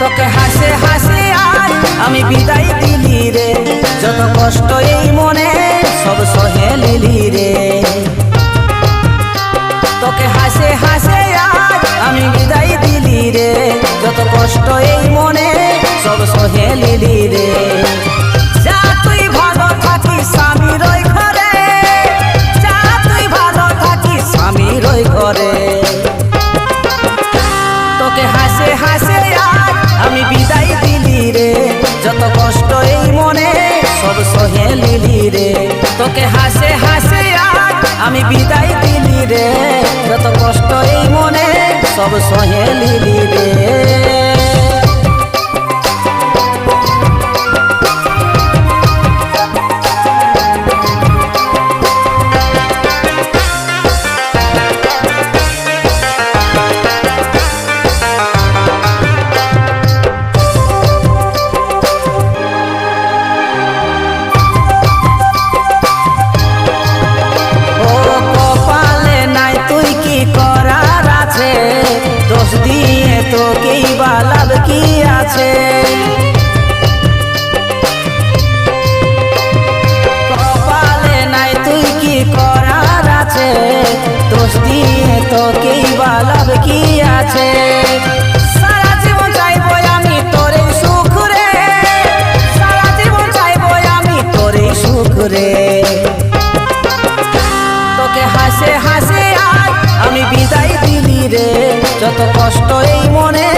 তোকে হাসে হাসে আর আমি বিদায় দিলি রে। যত কষ্ট এই মনে, সব সহে লিলি রে। তোকে হাসে হাসে আর আমি বিদায় দিলি রে। যত কষ্ট এই মনে, সব সহে লিলি রে। যত কষ্ট এই মনে, সব সহে লিলি রে। তোকে হাসে হাসে আমি বিদায় দিলি রে। যত কষ্ট এই মনে, সব সহে লিলি রে। দিয়ে তো কি আছে? কপালে নাই তুই কি করার আছে? দোষ দিয়ে কি আছে? তোকে হাসে হাসে আজ আমি বিদায় দিলি রে। যত কষ্ট এই মনে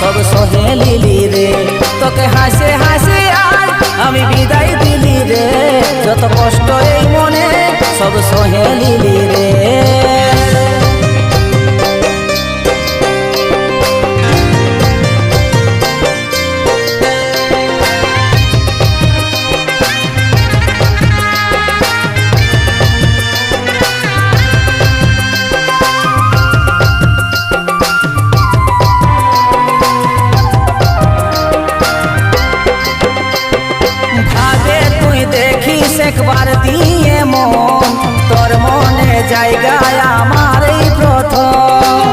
সব সহে লিলি দেখিস একবার দিয়ে মন, তোর মনে জায়গায় আমার এই প্রথম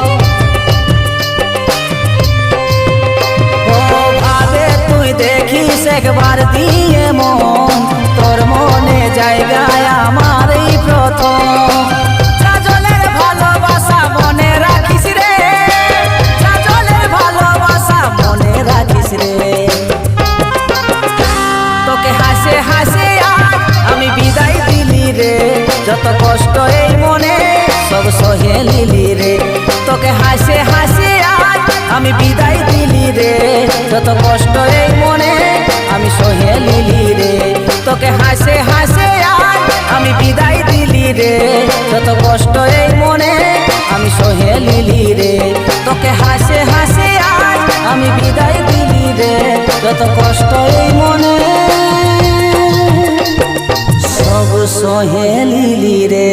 তুই দেখিস একবার দিয়ে মন, তোর মনে জায়গায় আমার যত কষ্ট এই মনে, সব সহে লিলি রে। তোকে হাসে হাসে আজ আমি বিদায় দিলি রে। যত কষ্ট এই মনে, আমি সহে লিলি রে। তোকে হাসে হাসে আজ আমি বিদায় দিলি রে। যত কষ্ট এই মনে, আমি সহে লিলি রে। তোকে হাসে হাসে আজ আমি বিদায় দিলি রে। যত কষ্ট এই মনে সব সহে লিলি রে।